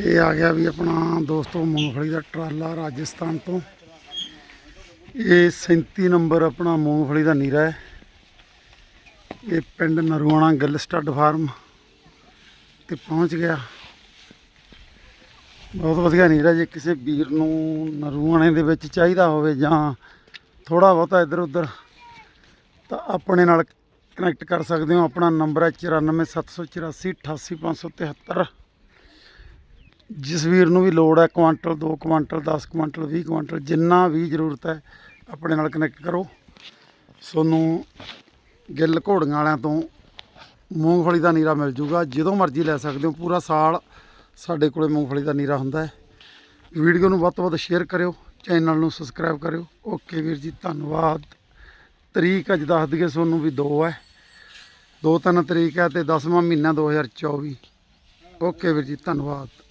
ਇਹ ਆ ਗਿਆ ਵੀ ਆਪਣਾ ਦੋਸਤੋ ਮੂੰਗਫਲੀ ਦਾ ਟਰਾਲਾ ਰਾਜਸਥਾਨ ਤੋਂ। ਇਹ 37 ਨੰਬਰ ਆਪਣਾ ਮੂੰਗਫਲੀ ਦਾ ਨੀਰਾ ਹੈ। ਇਹ ਪਿੰਡ ਨਰੂਆਣਾ ਗਿੱਲ ਸਟੱਡ ਫਾਰਮ ਤੇ ਪਹੁੰਚ ਗਿਆ। ਬਹੁਤ ਵਧੀਆ ਨੀਰਾ ਜੇ ਕਿਸੇ ਵੀਰ ਨੂੰ ਨਰੂਆਣੇ ਦੇ ਵਿੱਚ ਚਾਹੀਦਾ ਹੋਵੇ ਜਾਂ ਥੋੜਾ ਬਹੁਤਾ ਇੱਧਰ ਉੱਧਰ ਤਾਂ ਆਪਣੇ ਨਾਲ ਕਨੈਕਟ ਕਰ ਸਕਦੇ ਹੋ। ਆਪਣਾ ਨੰਬਰ ਹੈ 94784 88573 ਜਿਸ ਵੀਰ ਨੂੰ ਵੀ ਲੋੜ ਹੈ, ਕੁਆਂਟਲ 2 ਕੁਆਂਟਲ 10 ਕੁਆਂਟਲ 20 ਕੁਆਂਟਲ, ਜਿੰਨਾ ਵੀ ਜ਼ਰੂਰਤ ਹੈ, ਆਪਣੇ ਨਾਲ ਕਨੈਕਟ ਕਰੋ। ਤੁਹਾਨੂੰ ਗਿੱਲ ਘੋੜੀਆਂ ਵਾਲਿਆਂ ਤੋਂ ਮੂੰਗਫਲੀ ਦਾ ਨੀਰਾ ਮਿਲ ਜੂਗਾ। ਜਦੋਂ ਮਰਜ਼ੀ ਲੈ ਸਕਦੇ ਹੋ, ਪੂਰਾ ਸਾਲ ਸਾਡੇ ਕੋਲੇ ਮੂੰਗਫਲੀ ਦਾ ਨੀਰਾ ਹੁੰਦਾ ਹੈ। ਵੀਡੀਓ ਨੂੰ ਵੱਧ ਤੋਂ ਵੱਧ ਸ਼ੇਅਰ ਕਰਿਓ ਚੈਨਲ ਨੂੰ ਸਬਸਕ੍ਰਾਈਬ ਕਰਿਓ। ਓਕੇ ਵੀਰ ਜੀ, ਧੰਨਵਾਦ। ਤਰੀਕ ਅੱਜ ਦੱਸ ਦਈਏ ਤੁਹਾਨੂੰ ਵੀ ਦੋ ਹੈ। ਦੋ ਤਿੰਨ ਤਰੀਕ ਹੈ ਤੇ 10ਵਾਂ ਮਹੀਨਾ 2024 ਓਕੇ ਵੀਰ ਜੀ, ਧੰਨਵਾਦ।